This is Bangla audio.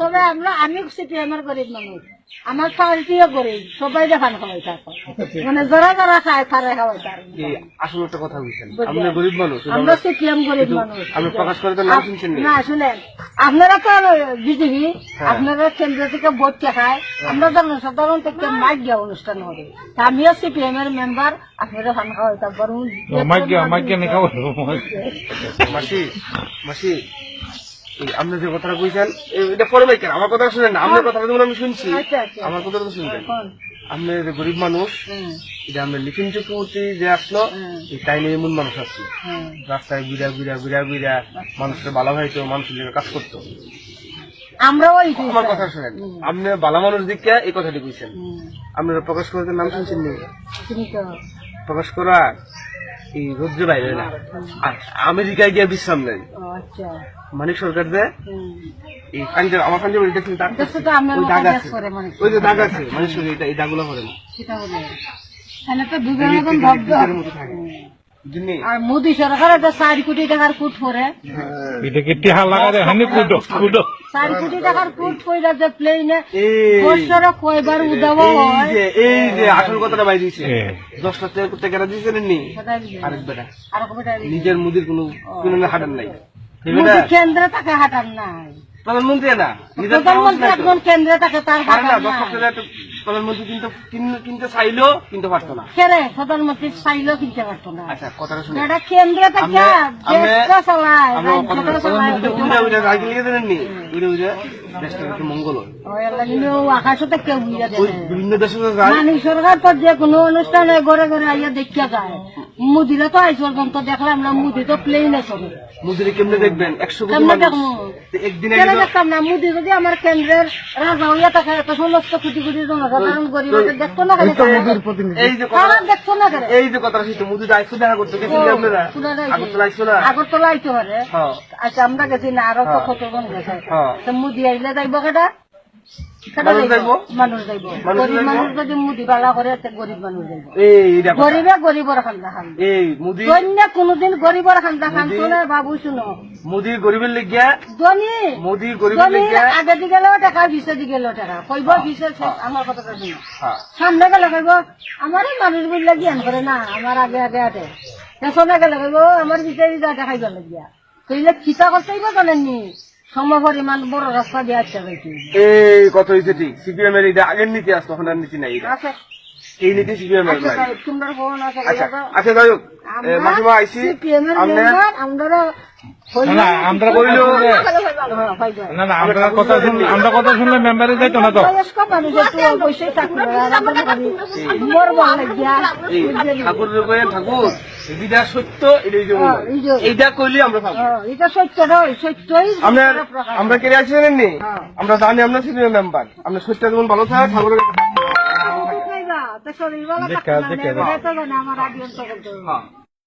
তবে আমরা আমি সিপিএমের গরিব মানুষ। আমার পার্টিও গরিব সবাই দেখান খাওয়াই থাকে মানে যারা যারা খায় তারা খাওয়াই তার। এই একটা কথা বলছেন আমরা গরিব মানুষ আমরা সিপিএম গরিব মানুষ আপনি প্রকাশ করে তো শুনছেন না শুনেন আপনারা তো বিজেপি আপনারা কেন্দ্র থেকে ভোট খায় আমরা জনসাধারণ থেকে মাইক দেওয়া অনুষ্ঠান হবে। আমিও সিপিএম এর মেম্বার আপনারা খান খাওয়াই মাইকে মাইকে মাসি মাসি আপনি যে কথাটা কইছেন এটা পরে বাইকেন আমার কথা শুনেন না আপনার কথাটা যেমন আমি শুনছি আচ্ছা আচ্ছা। আমার কথাটা তো শুনবেন। আপনি যে গরিব মানুষ এটা আমরা লিখিন চক্রবর্তী যে আসলো এই টাইমে এমন মানুষ আসছে রাস্তায় ঘুরা ঘুরা ঘুরা ঘুরা মানুষের ভালো হইতো মানুষের জন্য কাজ করতো। আমরাও আমার কথা শুনেন আপনি ভালো মানুষ দিকে এই কথাটি কইছেন। আপনারা প্রকাশ করতে নাম শুনছেন প্রকাশ করা এই রোদ্রে বাইরে না। আমেরিকায় গিয়ে বিশ্রাম নেই। মানে মানিক সরকার যে এই পাঞ্জাব আমার পাঞ্জাব দাগ আছে। ওই যে দাগ আছে মানিক সরকার এটা এই দাগগুলো করে না। সেটা তো মতো থাকে। আর মোদী সরকার একটা চার কোটি টাকার কুট করে এটা কি টিহা লাগা দেয় হানি কুটো কুটো চার কোটি টাকার কুট কইরা যে প্লেনে বছরে কয়বার উদাব এই হয়। যে এই যে আসল কথাটা বাইরে দিয়েছে। দশ লাখ টাকা দিয়েছেন নি আরেক বেটা? নিজের মুদির কোনো কোনো হাটার নাই। কেন্দ্রে তাকে হাঁটার নাই। প্রধানমন্ত্রী না প্রধানমন্ত্রী এখন কেন্দ্রে তাকে তার প্রধানমন্ত্রী কিনতে কিন- কিনতে চাইলেও কিনতে পারতো না। কেরে প্রধানমন্ত্রী চাইলেও কিনতে পারতো না। আচ্ছা কথাটা শুনে এটা কেন্দ্রে থেকে দেশটা চালায় সরকার তো যে কোনো অনুষ্ঠানে ঘরে ঘরে আইয়া দেখিয়া যায়। মুদিরা তো আইস পর্যন্ত দেখলাম না মুদি তো প্লেনে চলে মুদিরে কেমনে দেখবেন? একশো কেমনে দেখব? তো একদিন কেন দেখতাম না? মুদি যদি আমার কেন্দ্রের রাজা হইয়া থাকে এত সমস্ত কোটি কোটি জনসাধারণ গরিব দেখতো না কেন এই যে কথা দেখতো না কেন? এই যে সেটা মুদি আইসো দেখা করতে গেছেন কি আপনারা? আগরতলা আইসো না? আগরতলা আইতে পারে। হ্যাঁ। আচ্ছা আমরা গেছি না আরও তো কতজন গেছে? হ্যাঁ। মুদি আইলে যাইব কেটা কোনদিন গরিবর খান্দা খান বাবু শুনো। মুদি গরিবের লেগিয়া ধনী মুদি গরিবের ধনী আগে দি গেলেও টাকা বিশে দি গেলেও টাকা কইব বিশে আমার কথাটা শুনো সামনে গেলে কইব আমার এই মানুষগুলো জ্ঞান করে না আমার আগে আগে আটে পেছনে গেলে কইব আমার বিচারি যা দেখাই গেল গিয়া কইলে খিতা করতেই বা জানেননি সম পরিমাণ বড় রাস্তা দিয়ে এই কত হয়েছে ঠিক সিপিএম এর এটা আগের নীতি আছে তখন আর নীতি নাই এটা। এই নীতি সিপিএম এর আচ্ছা আচ্ছা যাই হোক মাসিমা আইসি আমরা আমরা না আমরা হইলো- হ্যাঁ, না না আমরা কথা শুনলে আমরা কথা শুনলে মেম্বারে যাইতো না তো বয়স্ক মানুষ একটু অবশ্যই থাকবে আর আমরা করি, মরবো লাগিয়া। ঠাকুর রূপে ঠাকুর যেটা সত্য এটাই যে হ্যাঁ, এই যে- এইটা কইলে আমরা পাবো হ্যাঁ, এটা সত্য নয় সত্যই আমরা আমরা কেড়ে আছি জানেন নি হ্যাঁ। আমরা জানি আমরা সিনিয়র মেম্বার আমরা সত্য যেমন ভালো থাকে ঠাকুরের খাইবা,